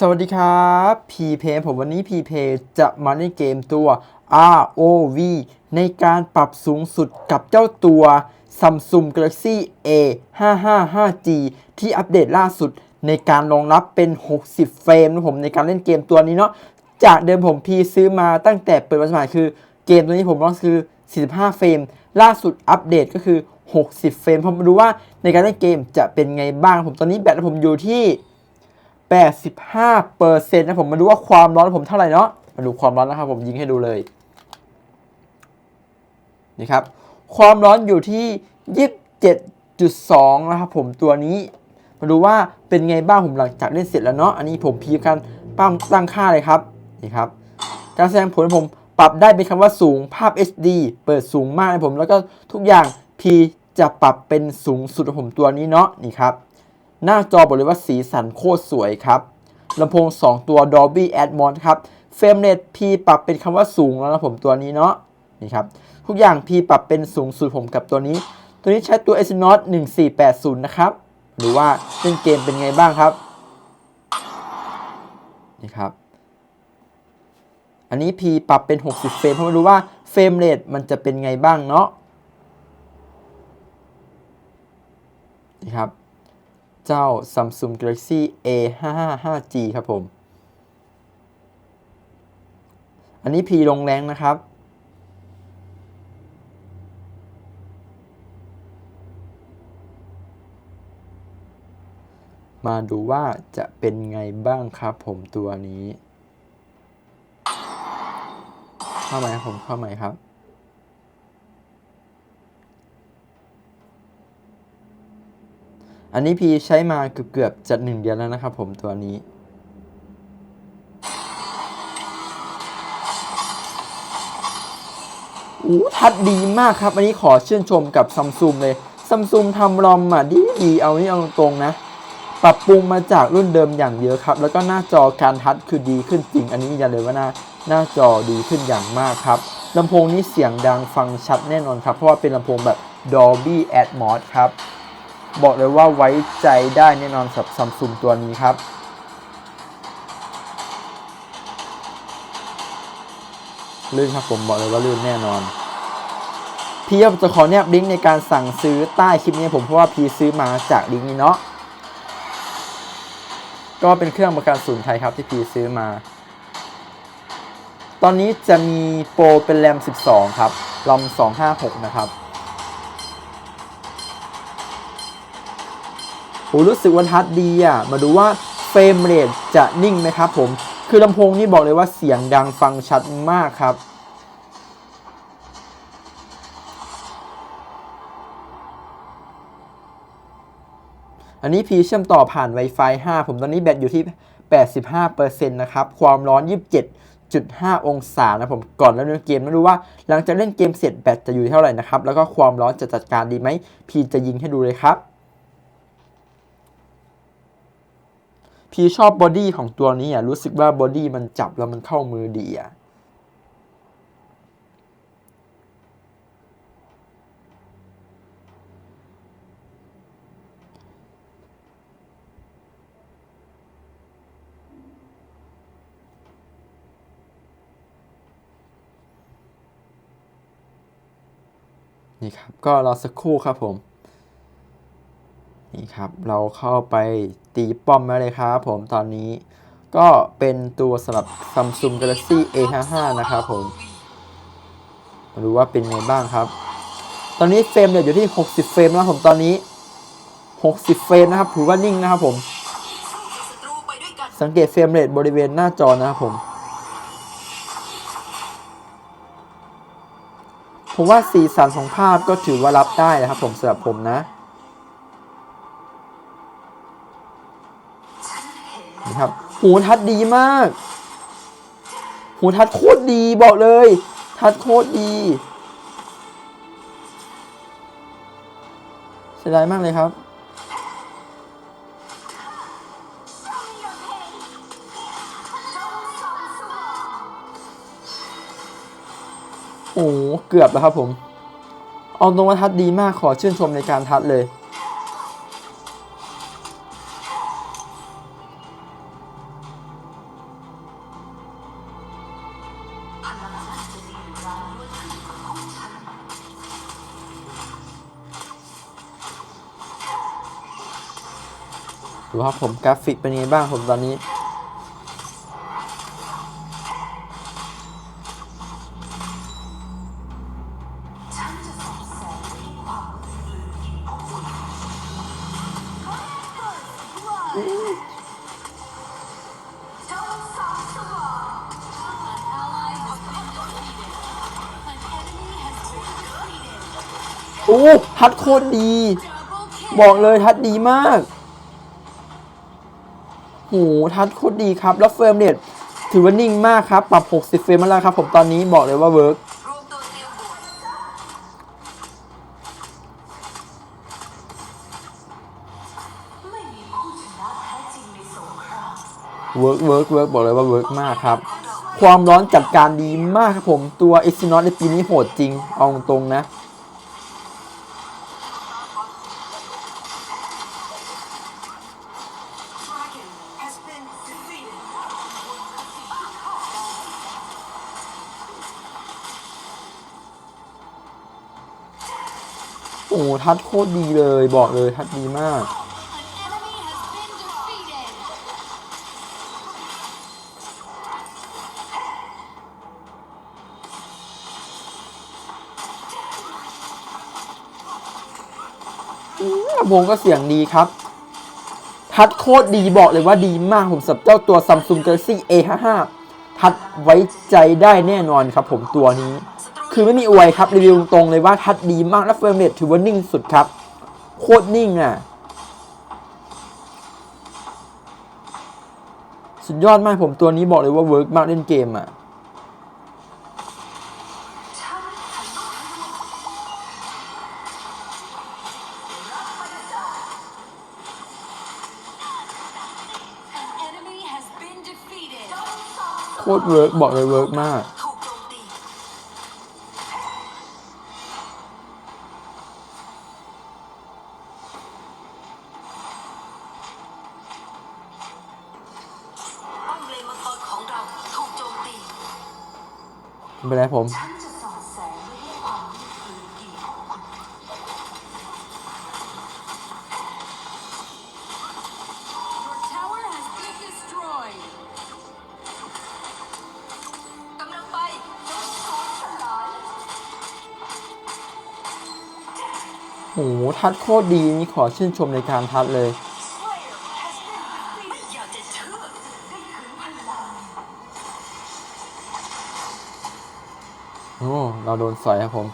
สวัสดีครับพีเพผมวันนี้พีเพจะมาเล่นเกมตัว ROV ในการปรับสูงสุดกับเจ้าตัว Samsung Galaxy A 5 5 5 G ที่อัปเดตล่าสุดในการรองรับเป็น 60 เฟรมนะผมในการเล่นเกมตัวนี้เนาะ จากเดิมผมพีซื้อมาตั้งแต่เปิดวันสมัครคือเกมตัวนี้ผมลองคือ45 เฟรม ล่าสุดอัปเดตก็คือ 60 เฟรมผมมาดูว่าในการเล่นเกมจะเป็นไงบ้างผมตอนนี้แบตผมอยู่ที่ 85เปอร์เซ็นต์นะผมมาดูว่าความร้อนผมเท่าไหร่เนาะมาดูความร้อนนะครับผมยิงให้ดูเลยนี่ครับความร้อนอยู่ที่ 27.2 นะครับผมตัวนี้ มาดูว่าเป็นไงบ้างผมหลังจากเล่นเสร็จแล้วเนาะอันนี้ผมพีกันปั้มตั้งค่าเลยครับนี่ครับการแสดงผลผมปรับได้เป็นคำว่าสูงภาพ HD เปิดสูงมากนะผมแล้วก็ทุกอย่าง P จะปรับเป็นสูงสุดของผมตัวนี้เนาะนี่ครับ หน้าจอบอกเลยว่าสีสันโคตรสวยครับลำโพง 2 ตัว Dolby Atmos ครับเฟรมเรท P ปรับเป็นคำว่าสูงแล้วนะผมตัวนี้เนาะนี่ครับทุกอย่าง P ปรับเป็นสูงสุดผมกับตัวนี้ ตัวนี้ใช้ตัว Exynos 1480 นะครับ หรือว่าเล่นเกมเป็นไงบ้างครับนี่ครับ อันนี้ P ปรับเป็น 60 เฟรมเพราะไม่รู้ว่าเฟรมเรทมันจะเป็นไงบ้างเนาะนี่ครับ เจ้า Samsung Galaxy A 5 5 5 G ครับผม อันนี้ P ลงแรงนะครับ มาดูว่าจะเป็นไงบ้างครับผมตัวนี้ เข้าไหมครับผมเข้าไหมครับ อันนี้พีใช้มาเกือบๆจะหนึ่งเดือนแล้วนะครับผมตัวนี้ อู้ทัดดีมากครับ อันนี้ขอชื่นชมกับซัมซุงเลยซัมซุงทำรอมอะดีดีเอานี่เอาตรงๆนะ ปรับปรุงมาจากรุ่นเดิมอย่างเยอะครับ แล้วก็หน้าจอการทัดคือดีขึ้นจริง อันนี้ยันเลยว่าหน้าหน้าจอดีขึ้นอย่างมากครับลำโพงนี้เสียงดังฟังชัดแน่นอนครับ เพราะว่าเป็นลำโพงแบบ Dolby Atmos ครับ บอกเลยว่าไว้ใจได้แน่นอนสำหรับซัมซุงตัวนี้ครับลื่นครับผมบอกเลยว่าลื่นแน่นอนพี่จะขอแนบลิงก์ในการสั่งซื้อใต้คลิปนี้ผมเพราะว่าพี่ซื้อมาจากลิงก์นี้เนาะก็เป็นเครื่องประกันศูนย์ไทยครับที่พี่ซื้อมา ตอนนี้จะมีโปรเป็นแรม 12 ครับรอม256 นะครับ โหรู้สึกว่าทัดดีอะ มาดูว่าเฟรมเรทจะนิ่งไหมครับผม คือลำโพงนี่บอกเลยว่าเสียงดังฟังชัดมากครับอันนี้พีเชื่อมต่อผ่าน Wi-Fi 5 ผมตอนนี้แบตอยู่ที่ 85%นะครับ ความร้อน 27.5 องศานะผม ก่อนแล้วเล่นเกมไม่รู้ว่า หลังจากเล่นเกมเสร็จแบตจะอยู่เท่าไหร่นะครับ แล้วก็ความร้อนจะจัดการดีไหม พีจะยิงให้ดูเลยครับ พีชอบบอดี้ของตัวนี้อะรู้สึกว่าบอดี้มันจับแล้วมันเข้ามือดีอะนี่ครับ ก็รอสักครู่ครับผม นี่ครับ เราเข้าไป ตีป้อมมาเลยครับผมตอนนี้ก็เป็นตัวสำหรับ Samsung Galaxy A55 นะครับผม มาดูว่าเป็นไงบ้างครับ ตอนนี้เฟรมเรทอยู่ที่ 60 เฟรมแล้วผมตอนนี้ 60 เฟรมนะครับถือว่านิ่งนะครับผม สังเกตเฟรมเรทบริเวณหน้าจอนะครับผม ผมว่าสีสันของภาพก็ถือว่ารับได้นะครับผมสำหรับผมนะ นะครับ หูทัดดีมาก หูทัดโคตรดีบอกเลย ทัดโคตรดีเสียดายมากเลยครับโอ้เกือบแล้วครับผม เอาตรงว่าทัดดีมากขอชื่นชมในการทัดเลย ดูครับผมกราฟิกเป็นยังไงบ้างผมตอนนี้ โอ้ทัดโคตรดี บอกเลยทัดดีมากโหทัดโคตรดีครับ แล้วเฟรมเรทถือว่านิ่งมากครับ ปรับ 60 เฟรมมาแล้วครับ ผมตอนนี้บอกเลยว่าเวิร์กรวมตัวเตรียมบวกไม่มีผู้ชนะแท้จริงในสงครามเวิร์กเวิร์กเวิร์กบอกเลยว่าเวิร์กมากครับ ความร้อนจัดการดีมากครับผมตัวเอ็กซินอในปีนี้โหดจริง เอาตรงๆนะ อ้ทัดโคตรดีเลยบอกเลยทัดดีมาก enemy has been defeated. ลำโพงก็เสียงดีครับ ทัดโคตรดีบอกเลยว่าดีมากผมสับเจ้าตัว Samsung Galaxy A55 ทัดไว้ใจได้แน่นอนครับผมตัวนี้ คือไม่มีอวยครับรีวิวตรงเลยว่าทัดดีมากและเฟรมเรทถือว่านิ่งสุดครับ โคตรนิ่งอะ สุดยอดมากผมตัวนี้บอกเลยว่าเวิร์กมากเล่นเกมอะโคตรเวิร์กบอกเลยเวิร์กมาก งสอนสลายโหทัดโคตรดีนี่ขอชื่นชมในการทัดเลย โดนสอยครับผม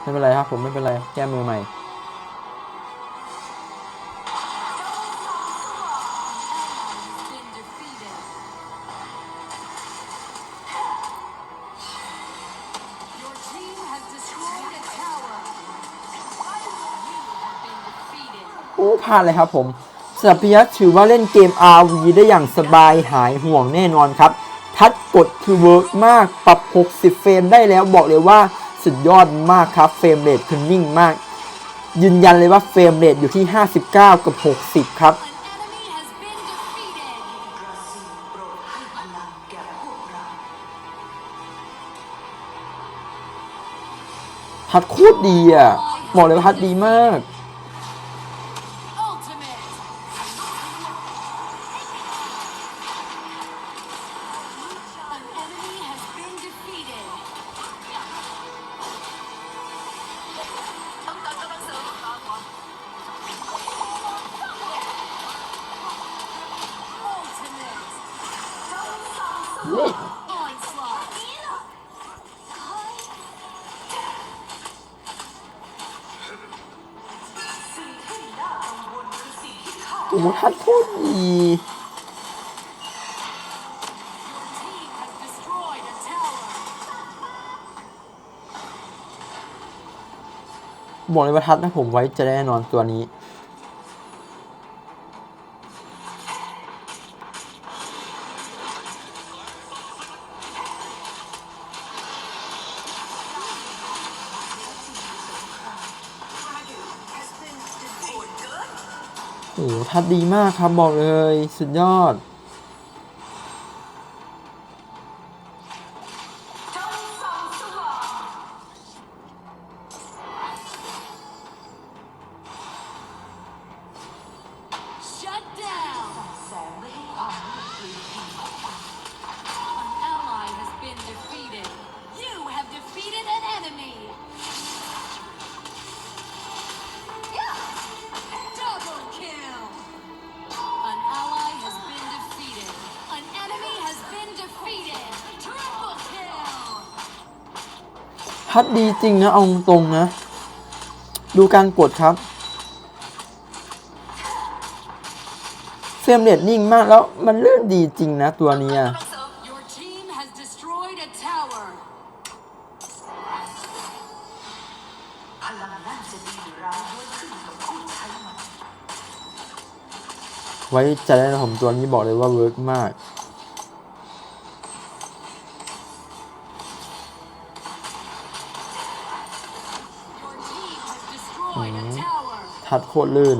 ไม่เป็นไรครับผมไม่เป็นไร แก้มือใหม่ โอ้พลาดเลยครับผมสับพยัถือว่าเล่นเกม RV ได้อย่างสบายหายห่วงแน่นอนครับ ทัดกดคือเวิร์กมากปรับ 60 เฟรมได้แล้วบอกเลยว่าสุดยอดมากครับเฟรมเรทคือนิ่งมาก ยืนยันเลยว่าเฟรมเรทอยู่ที่ 59 กับ 60 ครับ An enemy has been defeated. กระสีโปรดให้พลังแก่พวกเราทัดโคตรดีอะบอกเลยว่าทัดดีมาก ข้าโอ้ทัดโคตรดี Your team has destroyed a tower. บอกเลยว่าทัดนะผมไว้จะแน่นอนตัวนี้ โอ้โหทัดดีมากครับบอกเลย สุดยอด พัดดีจริงนะ เอาตรงนะ ดูการกดครับ เฟรมเรทนิ่งมากแล้วมันเลื่อนดีจริงนะตัวนี้ย Your team has destroyed a tower. พลังนั่นจะไว้ใจได้นะผมตัวนี้บอกเลยว่าเวิร์กมาก ทัดโคตรลื่น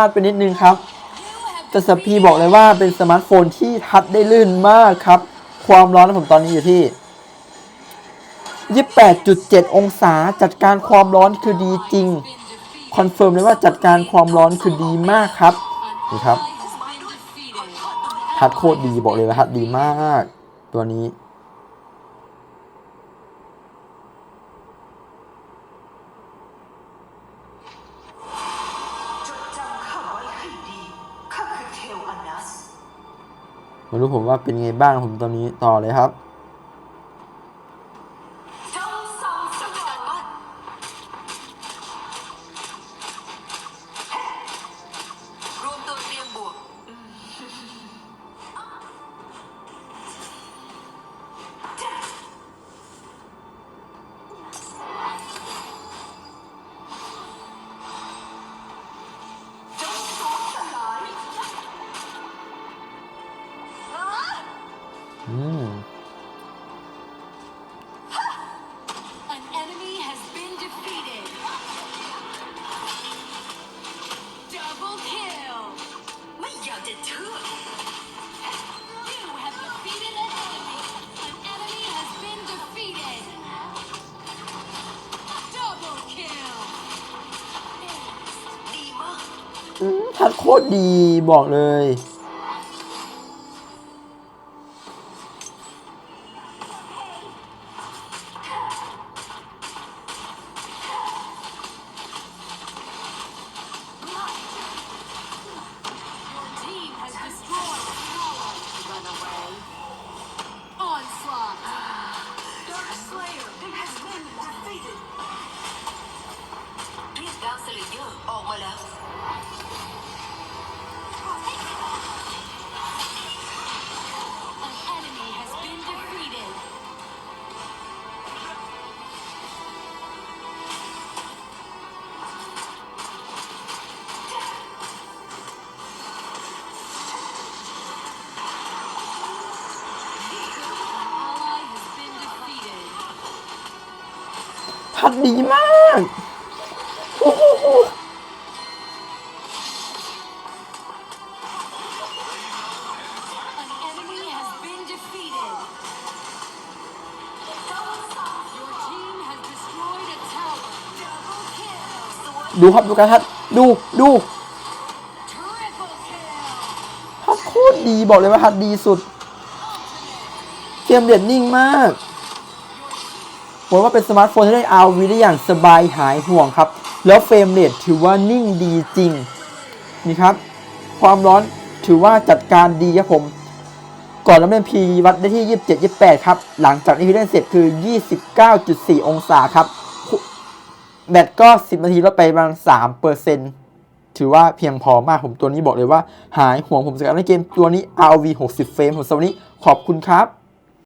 าดไปนิดนึงครับแต่สพีบอกเลยว่าเป็นสมาร์ทโฟนที่ทัดได้ลื่นมากครับ ความร้อนของผมตอนนี้อยู่ที่ 28.7 องศาจัดการความร้อนคือดีจริง คอนเฟิร์มเลยว่าจัดการความร้อนคือดีมากครับนี่ครับ ทัดโคตรดีบอกเลยว่าทัดดีมาก ตัวนี้ มารู้ผมว่าเป็นไงบ้างผมตอนนี้ต่อเลยครับ อืม An enemy has been defeated. Double kill. ไม่อยากจะเชื่อ You have defeated an enemy. An enemy has been defeated. Double kill. ดีมาก อืมทัดโคตรดีบอกเลย เรียกดาวสเลเยอร์ออกมาแล้ว An enemy has been defeated. ทัดดีมาก ดูครับดูการทัดดูดูทัดโคตรดีบอกเลยว่าทัดดีสุด เกมเด็ดนิ่งมาก ผมว่าเป็นสมาร์ทโฟนที่ได้อาวีได้อย่างสบายหายห่วงครับ แล้วเฟรมเรทถือว่านิ่งดีจริง นี่ครับ ความร้อนถือว่าจัดการดีครับผม ก่อนล้วเล่นพีวัดได้ที่ 27 28 ครับ หลังจากนี้ที่เล่นเสร็จคือ 29.4 องศาครับ แบตก็ 10 นาทีลดไปประมาณ3เปอร์เซ็นต์ถือว่าเพียงพอมากผมตัวนี้บอกเลยว่า หายห่วงผมสกัดในเกมตัวนี้ RV 60 เฟรมผมสำหรับวันนี้ขอบคุณครับ